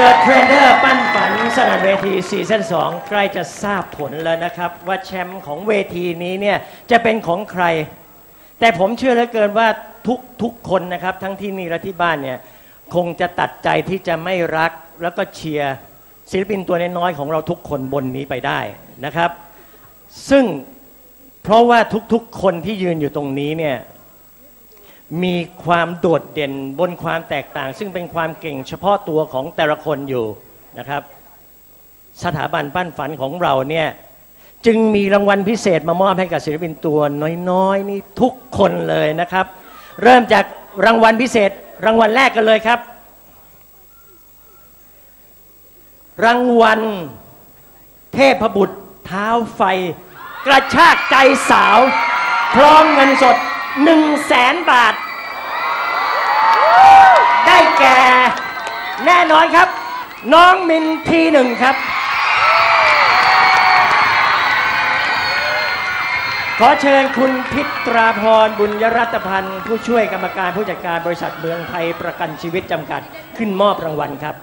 The Trainer ปั้นฝันสนันเวทีซีซั่น2ใกล้จะทราบผลแล้วนะครับ ว่าแชมป์ของเวทีนี้เนี่ยจะเป็นของใคร แต่ผมเชื่อเหลือเกินว่าทุกทุกคนนะครับ ทั้งที่นี่และที่บ้านเนี่ยคงจะตัดใจที่จะไม่รักแล้วก็เชียร์ศิลปินตัวน้อยๆของเราทุกคนบนนี้ไปได้นะครับ ซึ่งเพราะว่าทุกๆคนที่ยืนอยู่ตรงนี้เนี่ย มีความโดดเด่นบนความแตกต่าง ซึ่งเป็นความเก่งเฉพาะตัวของแต่ละคนอยู่นะครับ สถาบันปั้นฝันของเราเนี่ยจึงมีรางวัลพิเศษมามอบให้กับศิลปินตัวน้อยๆนี่ทุกคนเลยนะครับ เริ่มจากรางวัลพิเศษ รางวัลแรกกันเลยครับ รางวัลเทพบุตรเท้าไฟ กระชากใจสาวพร้อมเงินสด1 0 0 0 0แสนบาท ได้แก่ แน่นอนครับ น้องมินทีหนึ่งครับ ขอเชิญคุณพิตราพรบุญยรัตพันธ์ ผู้ช่วยกรรมการผู้จัดการบริษัทเมืองไทยประกันชีวิตจำกัดขึ้นมอบรางวัลครับ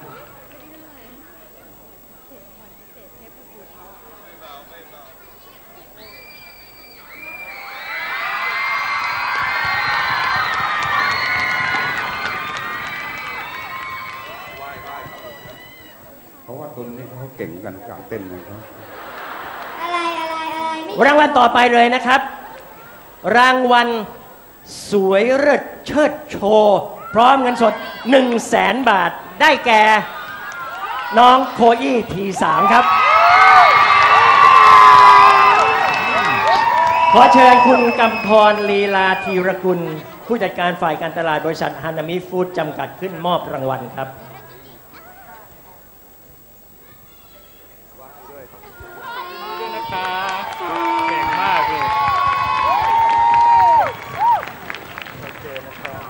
เพราะ ว่าตุนนี่เขาเก่งกันการเต้นเลยเขาอะไรอะไรอะไรไม่รางวัลต่อไปเลยนะครับ รางวัลสวยเลิศเชิดโชว์ พร้อมเงินสด 1 0 0 0 0แสนบาทได้แก่ น้องโคอี้ทีสามครับ ขอเชิญคุณกำพรลีลาธีรกุล ผู้จัดการฝ่ายการตลาดบริษัทฮานามิฟู้ดจำกัดขึ้นมอบรางวัลครับ ด้วย นะครับเก่งมากเลยโอเคนะครับ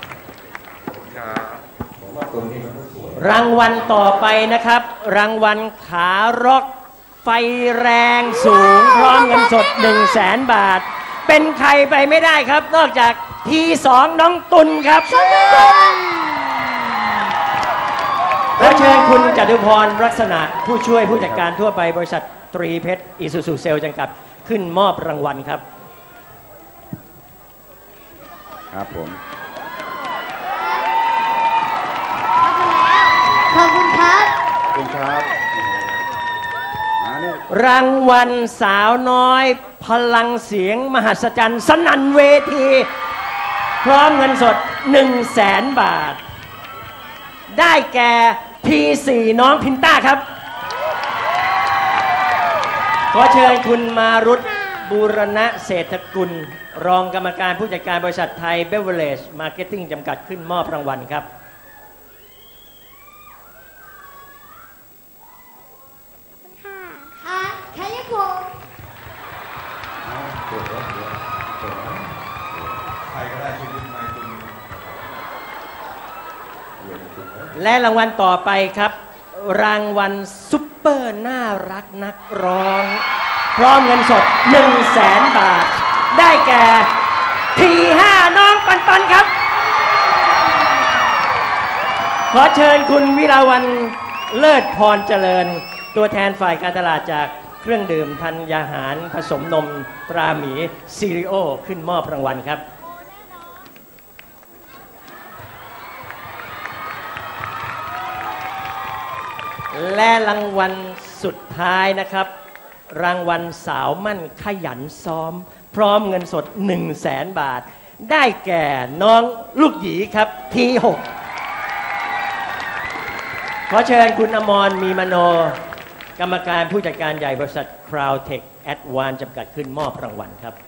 เพราะว่าตุนนี่เขาสวยรางวัลต่อไปนะครับ รางวัลขาร็อกไฟแรงสูง พร้อมเงินสด 1 0 0 0 0แสนบาท เป็นใครไปไม่ได้ครับ นอกจากทีสองน้องตุลครับและเชิญคุณจตุพรลักษณะผู้ช่วยผู้จัดการทั่วไปบริษัท ตรีเพชรอิสุสุเซลจำกัดขึ้นมอบรางวัลครับ ครับผม ขอบคุณครับ ขอบคุณครับอ่านี่รางวัลสาวน้อย พลังเสียงมหัศจรรย์สนั่นเวที พร้อมเงินสด 1 0 0 0 0แสนบาท ได้แก่ทีสี่น้องพินต้าครับ ขอเชิญคุณมารุตบูรณะเศรษฐกุล รองกรรมการผู้จัดการบริษัทไทยเบเวอร์เลจมาร์เก็ตติ้งจำกัดขึ้นมอบรางวัลครับ ค่ะค่ะแค่ยังคงสวยสวยสวยใครก็ได้ชีวิตไม้ตุนเวียนตุนและรางวัลต่อไปครับ รางวัลซุปเปอร์น่ารักนักร้อง พร้อมเงินสด 1 0 0 0 0แสนบาท ได้แก่ทีห้าน้องปันปันครับ ขอเชิญคุณวิลาวันเลิศพรเจริญ ตัวแทนฝ่ายการตลาดจากเครื่องดื่มธัญญาหารผสมนมตราหมีซีริโอขึ้นมอบรางวัลครับ และรางวัลสุดท้ายนะครับ รางวัลสาวมั่นขยันซ้อม พร้อมเงินสด 1 0 0 0 0แสนบาท ได้แก่น้องลูกหยีครับทีหกขอเชิญคุณอมรมีมโน กรรมการผู้จัดการใหญ่บริษัท Crowdtech Advance จำกัดขึ้นมอบรางวัลครับ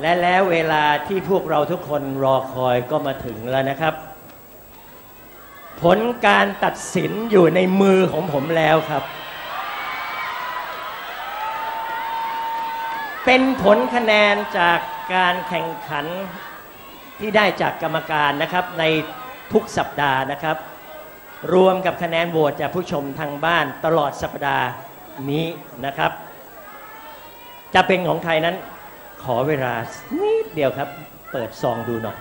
และแล้วเวลาที่พวกเราทุกคนรอคอยก็มาถึงแล้วนะครับ ผลการตัดสินอยู่ในมือของผมแล้วครับ เป็นผลคะแนนจากการแข่งขันที่ได้จากกรรมการนะครับในทุกสัปดาห์นะครับ รวมกับคะแนนโหวตจากผู้ชมทางบ้านตลอดสัปดาห์นี้นะครับ จะเป็นของใครนั้น ขอเวลานิดเดียวครับ เปิดซองดูหน่อย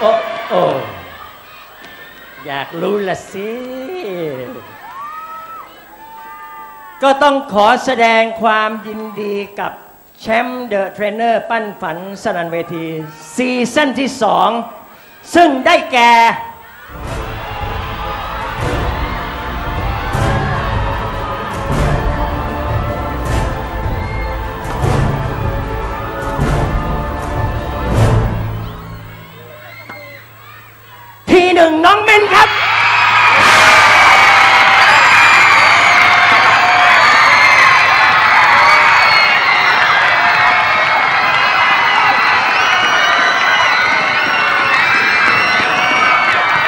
โอ้โออยากรู้ละสิ ก็ต้องขอแสดงความยินดีกับแชมป์เดอะเทรนเนอร์ปั้นฝันสนันเวที ซีซั่นที่สอง ซึ่งได้แก่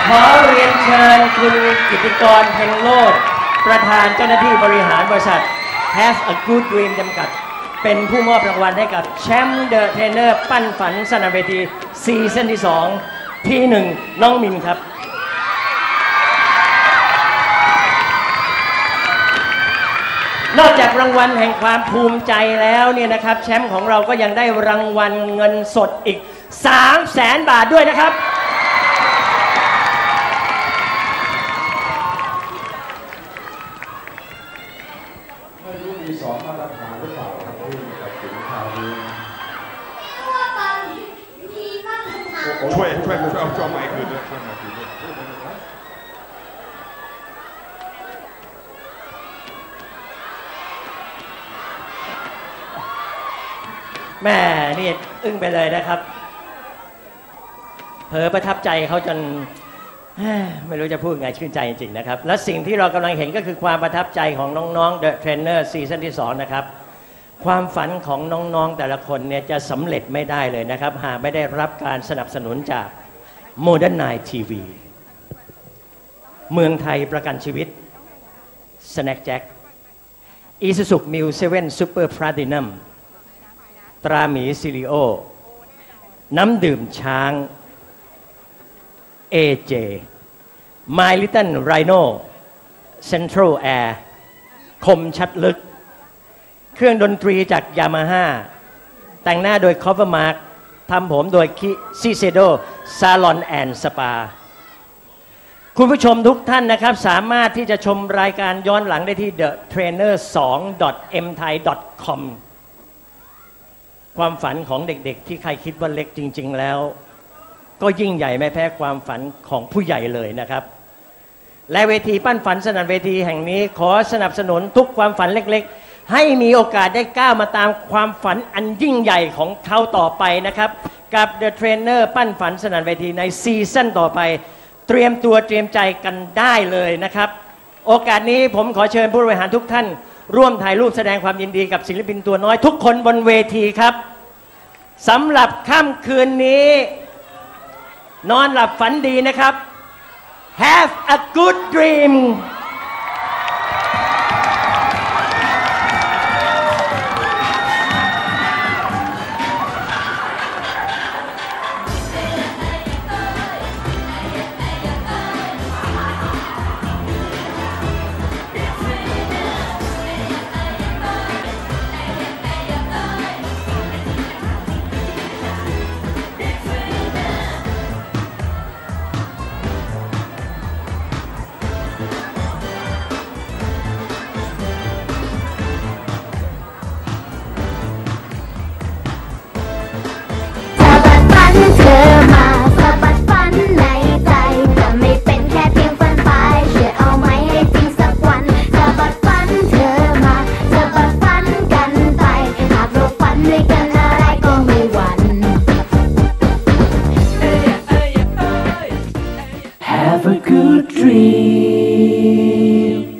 ขอเรียนเชิญคุณกิติกรเพ็งโลดประธานเจ้าหน้าที่บริหารบริษัท Have a Good Dream จำกัด เป็นผู้มอบรางวัลให้กับแชมป์เดอะเทรนเนอร์ปั้นฝันสนามเวทีซีซั่นที่ 2 ที่หนึ่งน้องมินครับ นอกจากรางวัลแห่งความภูมิใจแล้วเนี่ยนะครับ แชมป์ของเราก็ยังได้รางวัลเงินสดอีก 3 0 0แสนบาทด้วยนะครับ ไม่รู้มีสองมาตรฐานหรือเปล่าครับที่ตัดสินคราวนี้ ว่าตอนมีมาตรฐาน ช่วยช่วยช่วยเอาช่วยเอาไม้คืนด้วยช่วยไม้คืนด้วย แม่นี่อึ้งไปเลยนะครับ เผลอประทับใจเขาจนไม่รู้จะพูดไงชื่นใจจริงๆนะครับ และสิ่งที่เรากำลังเห็นก็คือความประทับใจของน้องๆ The Trainer ซีซั่นที่ 2 นะครับ ความฝันของน้องๆแต่ละคนเนี่ยจะสำเร็จไม่ได้เลยนะครับ หากไม่ได้รับการสนับสนุนจาก Modern Night TV เมืองไทยประกันชีวิต Snack Jack Isuzu Mu 7 Super Platinum ต ตราหมีซิลิโอ น้ำดื่มช้าง AJ My Little Rhino Central Air คมชัดลึก เครื่องดนตรีจากยามาฮ่าแต่งหน้าโดย Cover Mark ทำผมโดยซิเซโดซาลอนแอนด์สปาคุณผู้ชมทุกท่านนะครับ สามารถที่จะชมรายการย้อนหลังได้ที่ the trainer 2 m thai com ความฝันของเด็ก ๆ ที่ใครคิดว่าเล็กจริง ๆ แล้ว ก็ยิ่งใหญ่ไม่แพ้ความฝันของผู้ใหญ่เลยนะครับ และเวทีปั้นฝันสนันเวทีแห่งนี้ ขอสนับสนุนทุกความฝันเล็ก ๆ ให้มีโอกาสได้ก้าวมาตามความฝันอันยิ่งใหญ่ของเขาต่อไปนะครับ กับ The Trainer ปั้นฝันสนันเวทีในซีซั่นต่อไป เตรียมตัวเตรียมใจกันได้เลยนะครับ โอกาสนี้ผมขอเชิญผู้บริหารทุกท่าน ร่วมถ่ายรูปแสดงความยินดีกับศิลปินตัวน้อยทุกคนบนเวทีครับ สำหรับค่ำคืนนี้ นอนหลับฝันดีนะครับ Have a good dream